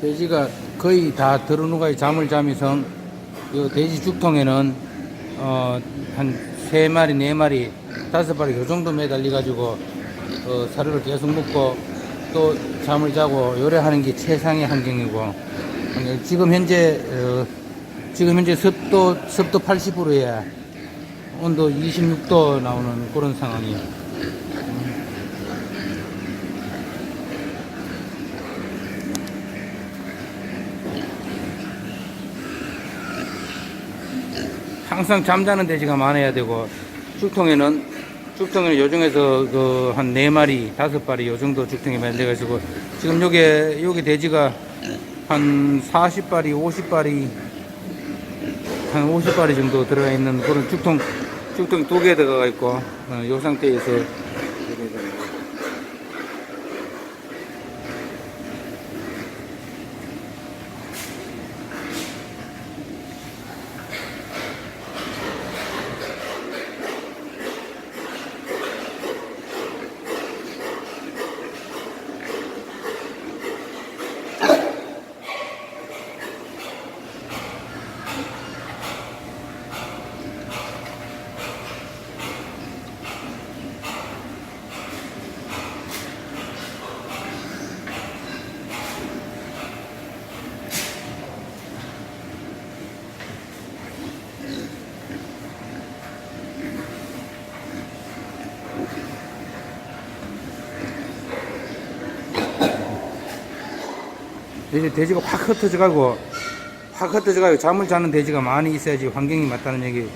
돼지가 거의 다 들어누가에 잠을 자면서 이 돼지 죽통에는 어, 한 세 마리, 네 마리, 다섯 마리 요 정도 매달려 가지고 어, 사료를 계속 먹고 또 잠을 자고 요래하는 게 최상의 환경이고 환경. 지금 현재 어, 지금 현재 습도 습도 80%에 온도 26도 나오는 그런 상황이에요. 항상 잠자는 돼지가 많아야 되고 죽통에는 죽통에는 요 중에서 그 한 네 마리 다섯 마리 요 정도 죽통에 매달려 가지고 지금 요게 요게 돼지가 한 40발이 50발이 한 50발이 정도 들어가 있는 그런 죽통 죽통 두 개 들어가 있고 어, 요 상태에서 이제 돼지가 확 흩어져 가고 확 흩어져 가고 잠을 자는 돼지가 많이 있어야지 환경이 맞다는 얘기